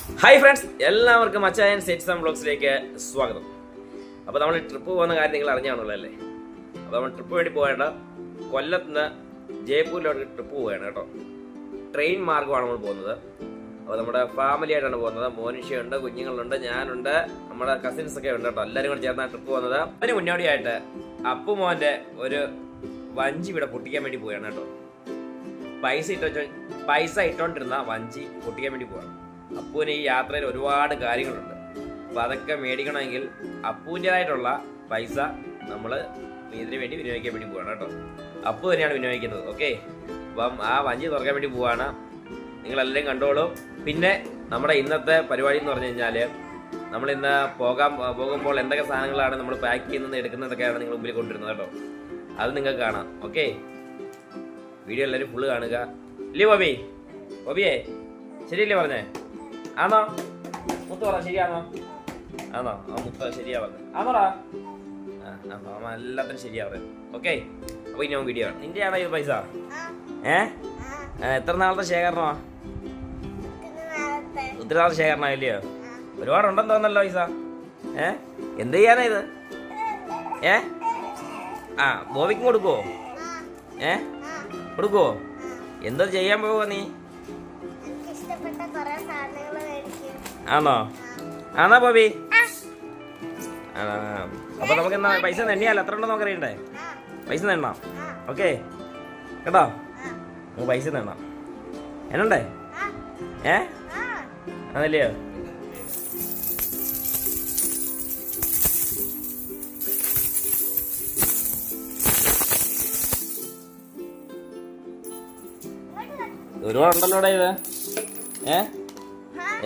Hi friends എല്ലാവർക്കും അച്ചായൻ sets and ബ്ലോഗ്സിലേക്ക് സ്വാഗതം. അപ്പോൾ നമ്മൾ ട്രിപ്പ് പോകുന്ന കാര്യം നിങ്ങൾ അറിഞ്ഞാണല്ലോ അല്ലേ? അപ്പോൾ നമ്മൾ ട്രിപ്പ് വേണ്ടി പോകേണ്ട കൊല്ലത്ത് നിന്ന് ജയ്പൂരിലോട്ട് ട്രിപ്പ് പോവുകയാണ് കേട്ടോ. ട്രെയിൻ മാർഗമാണ് നമ്മൾ പോകുന്നത്. അപ്പോൾ നമ്മുടെ ഫാമിലി ആയിട്ടാണ് പോകുന്നത്. മോനിഷയുണ്ട് കുഞ്ഞുങ്ങളുണ്ട് ഞാനുണ്ട് നമ്മുടെ കസിൻസ് ഒക്കെ ഉണ്ട് കേട്ടോ. എല്ലാവരും കൂടെ ചേർന്നാണ് ട്രിപ്പ് പോകുന്നത്. അതിന് മുന്നോടിയായിട്ട് അപ്പു മോന്റെ ഒരു വഞ്ചി ഇവിടെ പൊട്ടിക്കാൻ വേണ്ടി പോവുകയാണ് കേട്ടോ. പൈസ ഇട്ടോ പൈസ ഇട്ടോണ്ടിരുന്ന വഞ്ചി പൊട്ടിക്കാൻ വേണ്ടി പോവാണ് അപ്പൂന് ഈ യാത്രയിൽ ഒരുപാട് കാര്യങ്ങളുണ്ട്. അപ്പോൾ അതൊക്കെ മേടിക്കണമെങ്കിൽ അപ്പൂന്റെതായിട്ടുള്ള പൈസ നമ്മൾ ഇതിനു വേണ്ടി വിനിയോഗിക്കാൻ വേണ്ടി പോവാണ് കേട്ടോ. അപ്പു തന്നെയാണ് വിനിയോഗിക്കുന്നത് ഓക്കെ? അപ്പം ആ വഞ്ചി തുറക്കാൻ വേണ്ടി പോവാണ്. നിങ്ങളെല്ലാം കണ്ടോളൂ. പിന്നെ നമ്മുടെ ഇന്നത്തെ പരിപാടി എന്ന് പറഞ്ഞു കഴിഞ്ഞാൽ നമ്മൾ ഇന്ന് പോകാൻ പോകുമ്പോൾ എന്തൊക്കെ സാധനങ്ങളാണ് നമ്മൾ പാക്ക് ചെയ്യുന്നത് എടുക്കുന്നതൊക്കെയാണ് നിങ്ങൾ മുമ്പിൽ കൊണ്ടുവരുന്നത് കേട്ടോ. അത് നിങ്ങൾക്ക് കാണാം ഓക്കെ? വീഡിയോ എല്ലാവരും ഫുള്ള് കാണുക. ഇല്ലേ ബോബി? ബോബിയേ? ശരിയല്ലേ പറഞ്ഞേ? ആണോ? മുത്ത് പറ ശരിയാണോ? ആണോ? ആ മുത്ത ശരിയാ പറഞ്ഞു ആണോടാ ആണോ അമ്മ എല്ലാത്തിനും ശരിയാ പറയുന്നത് ഓക്കെ അപ്പോൾ ഇനി വീഡിയോ ആണ് നിന്റെ ആണോ ഇത് പൈസ? ഏ? എത്ര നാളത്തെ ശേഖരണമാ? ഒത്തിരി നാളത്തെ ശേഖരണം ഇല്ലയോ ഒരുപാടുണ്ടെന്ന് തോന്നല്ലോ പൈസ. ഏ? എന്ത് ചെയ്യാനാ ഇത്? ഏ? ആ ബോബിക്കും കൊടുക്കുവോ? ഏ? കൊടുക്കുവോ? എന്തോ ചെയ്യാൻ പോവുക നീ? ഇഷ്ടപ്പെട്ട കുറെ സാധനങ്ങൾ ആണോ? ആണോ ബോബി? അപ്പൊ നമുക്ക് എന്നാ പൈസ എണ്ണിയാലോ? എത്ര ഉണ്ടോ നമുക്ക് അറിയണ്ടേ? പൈസ എണ്ണാം? ഓക്കെ. കേട്ടോ? നമുക്ക് പൈസ എണ്ണാം? എണ്ണണ്ടേ? ഏ? അതല്ലയോ ഒരുപാടുണ്ടല്ലോ ഇവിടെ ഇത്? ഏ?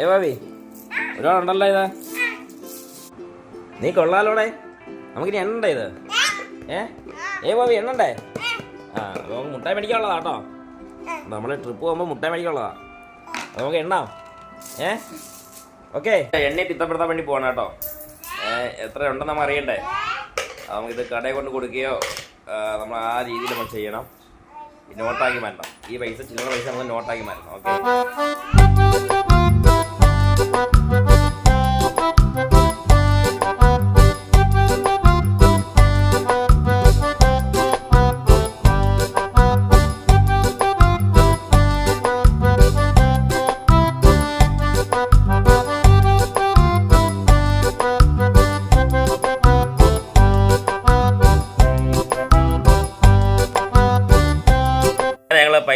ഏ ബാബി? ഒരുപാടുണ്ടല്ലോ ഇത്. നീ കൊള്ളാലോടെ. നമുക്കിനി എണ്ണണ്ട ഇത്? ഏ? ഏ ബാബി എണ്ണണ്ടേ? ആ നമുക്ക് മുട്ടായി മേടിക്കാനുള്ളതാ കേട്ടോ. നമ്മൾ ട്രിപ്പ് പോകുമ്പോൾ മുട്ടായി മേടിക്കാനുള്ളതാ. നമുക്ക് എണ്ണാം. ഏ? ഓക്കെ. എണ്ണ തിട്ടപ്പെടുത്താൻ വേണ്ടി പോകണം കേട്ടോ. എത്ര ഉണ്ടെന്ന് നമ്മൾ അറിയണ്ടേ? നമുക്കിത് കടയിൽ കൊണ്ട് കൊടുക്കുകയോ നമ്മൾ ആ രീതിയിൽ നമ്മൾ ചെയ്യണം. നോട്ടാക്കി മാറ്റണം. ഈ പൈസ ചില്ലറ പൈസ നമുക്ക് നോട്ടാക്കി മാറ്റണം. ഓക്കെ.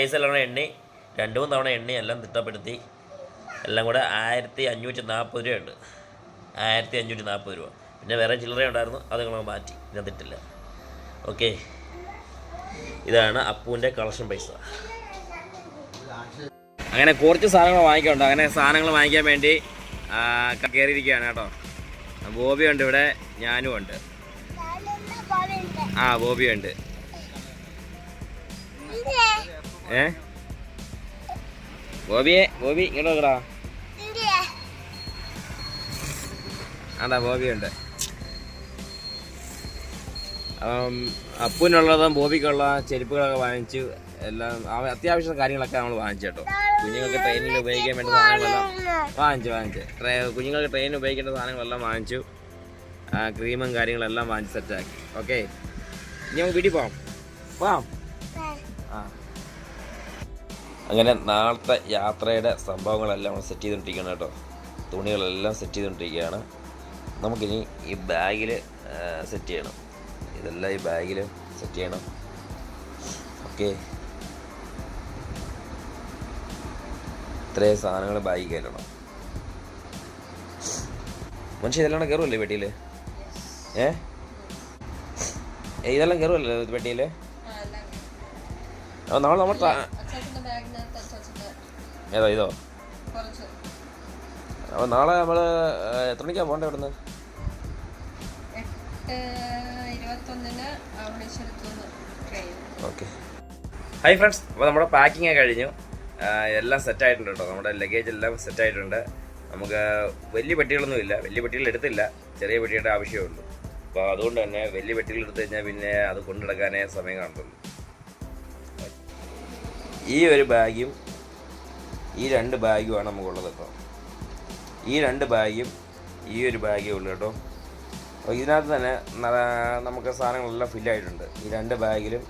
പൈസ എല്ലാം എണ്ണി രണ്ട് മൂന്ന് തവണ എണ്ണി എല്ലാം തിട്ടപ്പെടുത്തി. എല്ലാം കൂടെ ആയിരത്തി അഞ്ഞൂറ്റി നാൽപ്പത് രൂപയുണ്ട്. ആയിരത്തി അഞ്ഞൂറ്റി നാൽപ്പത് രൂപ. പിന്നെ വേറെ ചില്ലറ ഉണ്ടായിരുന്നു അത് നമ്മൾ മാറ്റി. ഞാൻ തിട്ടില്ല. ഓക്കെ. ഇതാണ് അപ്പുവിന്റെ കളക്ഷൻ പൈസ. അങ്ങനെ കുറച്ച് സാധനങ്ങൾ വാങ്ങിക്കുന്നുണ്ട് അങ്ങനെ സാധനങ്ങൾ വാങ്ങിക്കാൻ വേണ്ടി കയറിയിരിക്കുകയാണ് കേട്ടോ. ഉണ്ട് ഇവിടെ ഞാനും ഉണ്ട്. ആ ബോബി ഇല്ലേ? ഏ? ബോബിയെ ബോബി ഇങ്ങോട്ട് നോക്കടാ. അതാ ബോബിയുണ്ട് അപ്പം അപ്പൂനുള്ളതും ബോബിക്കുള്ള ചെരുപ്പുകളൊക്കെ വാങ്ങിച്ചു. എല്ലാം അത്യാവശ്യ കാര്യങ്ങളൊക്കെ നമ്മൾ വാങ്ങിച്ചു കേട്ടോ. കുഞ്ഞുങ്ങൾക്ക് ട്രെയിനിൽ ഉപയോഗിക്കാൻ വേണ്ട സാധനങ്ങളെല്ലാം വാങ്ങിച്ചു വാങ്ങിച്ചു. ട്രെയിൻ കുഞ്ഞുങ്ങൾക്ക് ട്രെയിനിൽ ഉപയോഗിക്കേണ്ട സാധനങ്ങളെല്ലാം വാങ്ങിച്ചു. ആ, ക്രീമും കാര്യങ്ങളെല്ലാം വാങ്ങിച്ച് സെറ്റാക്കി ഓക്കെ ഇനി നമുക്ക് വീട്ടിൽ പോവാം. പോവാം? ആ. അങ്ങനെ നാളത്തെ യാത്രയുടെ സംഭവങ്ങളെല്ലാം നമ്മൾ സെറ്റ് ചെയ്തുകൊണ്ടിരിക്കുകയാണ് കേട്ടോ. തുണികളെല്ലാം സെറ്റ് ചെയ്തുകൊണ്ടിരിക്കുകയാണ്. നമുക്കിനി ഈ ബാഗിൽ സെറ്റ് ചെയ്യണം. ഇതെല്ലാം ഈ ബാഗിൽ സെറ്റ് ചെയ്യണം. ഓക്കെ. ഇത്രയും സാധനങ്ങൾ ബാഗിൽ കയറ്റണം. മനുഷ്യ ഇതെല്ലാം കയറുമല്ലേ പെട്ടിയിൽ ഏ? ഏ, ഇതെല്ലാം കയറുമല്ലേ പെട്ടിയിൽ നമ്മൾ നമ്മൾ ഏതാ ഇതോ? അപ്പോൾ നാളെ നമ്മൾ എത്ര മണിക്കാണ് പോകേണ്ടത് ഇവിടുന്ന്? ഓക്കെ. ഹായ് ഫ്രണ്ട്സ് അപ്പോൾ നമ്മുടെ പാക്കിംഗ് കഴിഞ്ഞു. എല്ലാം സെറ്റ് ആയിട്ടുണ്ട് കേട്ടോ. നമ്മുടെ ലഗേജ് എല്ലാം സെറ്റ് ആയിട്ടുണ്ട്. നമുക്ക് വലിയ പെട്ടികളൊന്നും ഇല്ല. വലിയ പെട്ടികൾ എടുത്തില്ല. ചെറിയ പെട്ടിയുടെ ആവശ്യമേ ഉള്ളൂ. അപ്പോൾ അതുകൊണ്ട് തന്നെ വലിയ പെട്ടികൾ എടുത്തു കഴിഞ്ഞാൽ പിന്നെ അത് കൊണ്ടുനടക്കാനേ സമയം കാണത്തുള്ളൂ. ഈ ഒരു ബാഗും ഈ രണ്ട് ബാഗുമാണ് നമുക്കുള്ളത് ഇപ്പോൾ ഈ രണ്ട് ബാഗും ഈ ഒരു ബാഗേ ഉള്ളൂ കേട്ടോ. അപ്പോൾ ഇതിനകത്ത് തന്നെ നമുക്ക് സാധനങ്ങളെല്ലാം ഫില്ലായിട്ടുണ്ട് ഈ രണ്ട് ബാഗിലും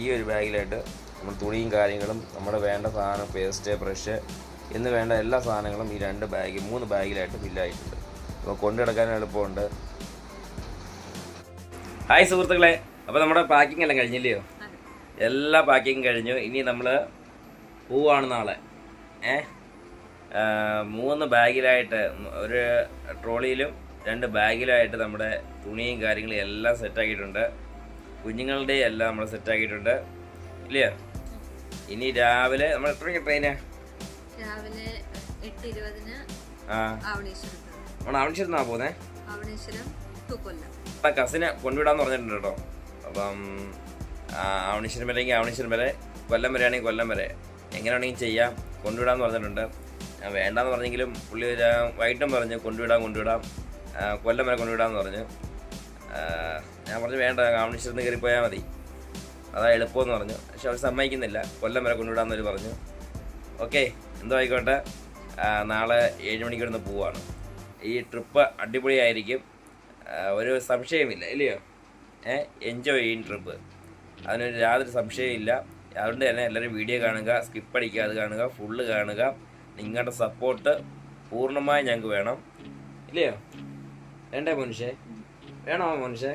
ഈ ഒരു ബാഗിലായിട്ട് നമ്മൾ തുണിയും കാര്യങ്ങളും നമ്മുടെ വേണ്ട സാധനം പേസ്റ്റ് ബ്രഷ് എന്ന് വേണ്ട എല്ലാ സാധനങ്ങളും ഈ രണ്ട് ബാഗ് മൂന്ന് ബാഗിലായിട്ട് ഫില്ലായിട്ടുണ്ട് അപ്പോൾ കൊണ്ടുനടക്കാൻ എളുപ്പമുണ്ട്. ഹായ് സുഹൃത്തുക്കളെ. അപ്പോൾ നമ്മുടെ പാക്കിംഗ് എല്ലാം കഴിഞ്ഞില്ലയോ? എല്ലാ പാക്കിങ്ങും കഴിഞ്ഞു. ഇനി നമ്മൾ പോവാണ് നാളെ. മൂന്ന് ബാഗിലായിട്ട് ഒരു ട്രോളിയിലും രണ്ട് ബാഗിലായിട്ട് നമ്മുടെ തുണിയും കാര്യങ്ങളും എല്ലാം സെറ്റാക്കിയിട്ടുണ്ട്. കുഞ്ഞുങ്ങളുടെ എല്ലാം നമ്മൾ സെറ്റാക്കിയിട്ടുണ്ട്. ഇല്ലേ? ഇനി രാവിലെ നമ്മൾ എത്ര മണിക്ക് ട്രെയിനാ രാവിലെ എട്ട് ഇരുപതിന് കൊല്ലം. അപ്പം കസിനെ കൊണ്ടുവിടാന്ന് പറഞ്ഞിട്ടുണ്ട് കേട്ടോ. അപ്പം അവണീശ്വരം ആവണീശ്വരം വരെയെങ്കിൽ ആവണീശ്വരം വരെ കൊല്ലം വരെയാണെങ്കിൽ കൊല്ലം വരെ. എങ്ങനെ വേണമെങ്കിൽ ചെയ്യാം. കൊണ്ടുവിടാന്ന് പറഞ്ഞിട്ടുണ്ട്. വേണ്ടാന്ന് പറഞ്ഞെങ്കിലും പുള്ളി വൈകിട്ടും പറഞ്ഞ് കൊണ്ടുവിടാം കൊണ്ടുവിടാം. കൊല്ലം വരെ കൊണ്ടുവിടാമെന്ന് പറഞ്ഞു. ഞാൻ പറഞ്ഞു വേണ്ട ആവണീശ്വരത്ത് കയറി പോയാൽ മതി. അതാ എളുപ്പമെന്ന് പറഞ്ഞു. പക്ഷെ അവർ സമ്മതിക്കുന്നില്ല. കൊല്ലം വരെ കൊണ്ടുവിടാമെന്നവർ പറഞ്ഞു. ഓക്കെ എന്തോ ആയിക്കോട്ടെ. നാളെ ഏഴ് മണിക്ക് ഇവിടുന്ന് പോവാണ്. ഈ ട്രിപ്പ് അടിപൊളിയായിരിക്കും. ഒരു സംശയമില്ല ഇല്ലയോ? ഏഹ് എൻജോയ് ചെയ്യും ട്രിപ്പ്. അതിനൊരു യാതൊരു സംശയമില്ല അതുകൊണ്ട് തന്നെ എല്ലാവരും വീഡിയോ കാണുക സ്കിപ്പ് അടിക്കാതെ കാണുക ഫുള്ള് കാണുക. നിങ്ങളുടെ സപ്പോർട്ട് പൂർണമായി ഞങ്ങൾക്ക് വേണം. ഇല്ലയോ? വേണ്ടേ മനുഷ്യ? വേണോ മനുഷ്യ?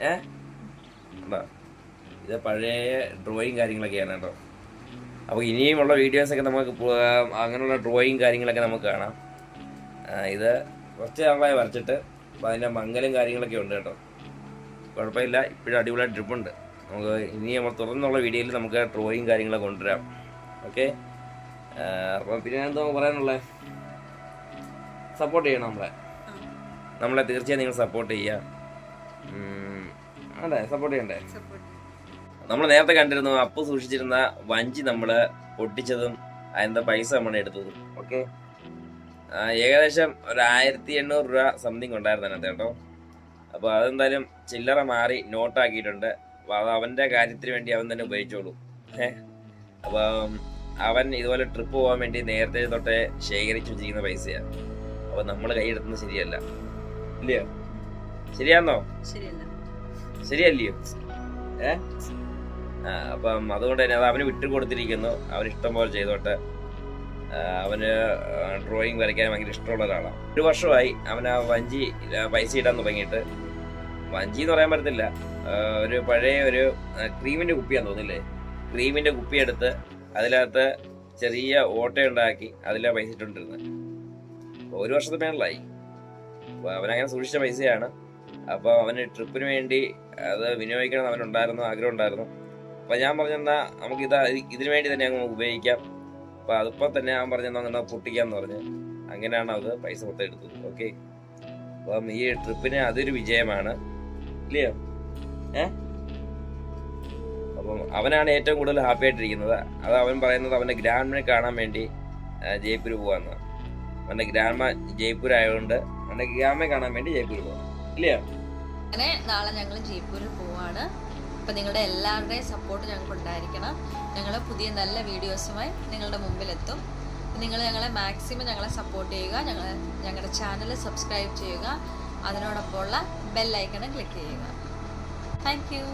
ഏ? ഇത് പഴയ ഡ്രോയിങ് കാര്യങ്ങളൊക്കെയാണ് കേട്ടോ. അപ്പോൾ ഇനിയുമുള്ള വീഡിയോസൊക്കെ നമുക്ക് അങ്ങനെയുള്ള ഡ്രോയിങ് കാര്യങ്ങളൊക്കെ നമുക്ക് കാണാം. ഇത് കുറച്ച് നാളായി വരച്ചിട്ട് അപ്പോൾ അതിന്റെ മംഗലും കാര്യങ്ങളൊക്കെ ഉണ്ട് കേട്ടോ. കുഴപ്പമില്ല ഇപ്പോഴും അടിപൊളിയായിട്ട് ട്രിപ്പുണ്ട് നമുക്ക് ഇനി നമ്മൾ തുറന്നുള്ള വീഡിയോയിൽ നമുക്ക് ഡ്രോയിങ് കാര്യങ്ങളൊക്കെ കൊണ്ടുവരാം. ഓക്കെ അപ്പം പിന്നെ എന്താ പറയാനുള്ളത് സപ്പോർട്ട് ചെയ്യണം നമ്മളെ. നമ്മളെ തീർച്ചയായും നിങ്ങൾ സപ്പോർട്ട് ചെയ്യുക. ഉം, അതെ സപ്പോർട്ട് ചെയ്യണ്ടേ? നമ്മൾ നേരത്തെ കണ്ടിരുന്നു അപ്പ് സൂക്ഷിച്ചിരുന്ന വഞ്ചി നമ്മൾ പൊട്ടിച്ചതും അതിന്റെ പൈസ നമ്മൾ എടുത്തതും. ഓക്കെ ഏകദേശം ഒരു ആയിരത്തി എണ്ണൂറ് രൂപ സംതിങ് ഉണ്ടായിരുന്നു അതിനകത്ത് കേട്ടോ. അപ്പോൾ അതെന്തായാലും ചില്ലറ മാറി നോട്ടാക്കിയിട്ടുണ്ട് അപ്പോൾ അത് അവന്റെ കാര്യത്തിന് വേണ്ടി അവൻ തന്നെ ഉപയോഗിച്ചോളൂ. ഏഹ് അപ്പം അവൻ ഇതുപോലെ ട്രിപ്പ് പോകാൻ വേണ്ടി നേരത്തെ തൊട്ടേ ശേഖരിച്ചു വെച്ചിരിക്കുന്ന പൈസയാണ് അപ്പോൾ നമ്മൾ കൈയെടുക്കുന്നത് ശരിയല്ല. ഇല്ലയോ? ശരിയാണോ ശരിയല്ല. ശരിയല്ലയോ? ഏ? ആ, അപ്പം അതുകൊണ്ട് തന്നെ അത് അവന് വിട്ടു കൊടുത്തിരിക്കുന്നു. അവൻ ഇഷ്ടം പോലെ ചെയ്തോട്ടെ. അവന് ഡ്രോയിങ് വരയ്ക്കാൻ ഭയങ്കര ഇഷ്ടമുള്ള ഒരാളാണ് ഒരു വർഷമായി അവൻ ആ വഞ്ചി പൈസ ഇടാൻ തുടങ്ങിയിട്ട്. വഞ്ചി എന്ന് പറയാൻ പറ്റത്തില്ല. ഒരു പഴയ ഒരു ക്രീമിന്റെ കുപ്പിയാന്ന് തോന്നില്ലേ ക്രീമിന്റെ കുപ്പി എടുത്ത് അതിനകത്ത് ചെറിയ ഓട്ടയുണ്ടാക്കി അതിലാണ് പൈസ ഇട്ടുകൊണ്ടിരുന്നത് ഒരു വർഷത്തെ മേളിലായി. അപ്പോൾ അവനങ്ങനെ സൂക്ഷിച്ച പൈസയാണ്. അപ്പോൾ അവന് ട്രിപ്പിന് വേണ്ടി അത് വിനിയോഗിക്കണം അവനുണ്ടായിരുന്നു ആഗ്രഹം ഉണ്ടായിരുന്നു അപ്പോൾ ഞാൻ പറഞ്ഞെന്നാൽ നമുക്ക് ഇത് ഇതിനു വേണ്ടി തന്നെ അങ്ങ് ഉപയോഗിക്കാം. അപ്പോൾ അതിപ്പോൾ തന്നെ ഞാൻ പറഞ്ഞെന്നാൽ അങ്ങനെ പൊട്ടിക്കാമെന്ന് പറഞ്ഞ് അങ്ങനെയാണ് അത് പൈസ മൊത്തം എടുത്തത്. ഓക്കെ? അപ്പം ഈ ട്രിപ്പിന് അതൊരു വിജയമാണ്. ഇല്ലയോ ഏ? അപ്പം അവനാണ് ഏറ്റവും കൂടുതൽ ഹാപ്പി ആയിട്ടിരിക്കുന്നത്. അത് അവൻ പറയുന്നത് അവന്റെ ഗ്രാൻഡിനെ കാണാൻ വേണ്ടി ജയ്പൂർ പോകാന്ന് അവന്റെ ഗ്രാൻഡ്മ ജയ്പൂർ ആയതുകൊണ്ട് അവന്റെ ഗ്രാമയെ കാണാൻ വേണ്ടി ജയ്പൂർ പോകാം ഇല്ലയോ അങ്ങനെ നാളെ ഞങ്ങൾ ജയ്പൂരിൽ പോവാണ്. അപ്പം നിങ്ങളുടെ എല്ലാവരുടെയും സപ്പോർട്ട് ഞങ്ങൾക്ക് ഉണ്ടായിരിക്കണം. ഞങ്ങൾ പുതിയ നല്ല വീഡിയോസുമായി നിങ്ങളുടെ മുമ്പിലെത്തും. നിങ്ങൾ ഞങ്ങളെ മാക്സിമം ഞങ്ങളെ സപ്പോർട്ട് ചെയ്യുക. ഞങ്ങൾ ഞങ്ങളുടെ ചാനൽ സബ്സ്ക്രൈബ് ചെയ്യുക. അതിനോടൊപ്പമുള്ള ബെല്ലൈക്കൺ ക്ലിക്ക് ചെയ്യുക. Thank you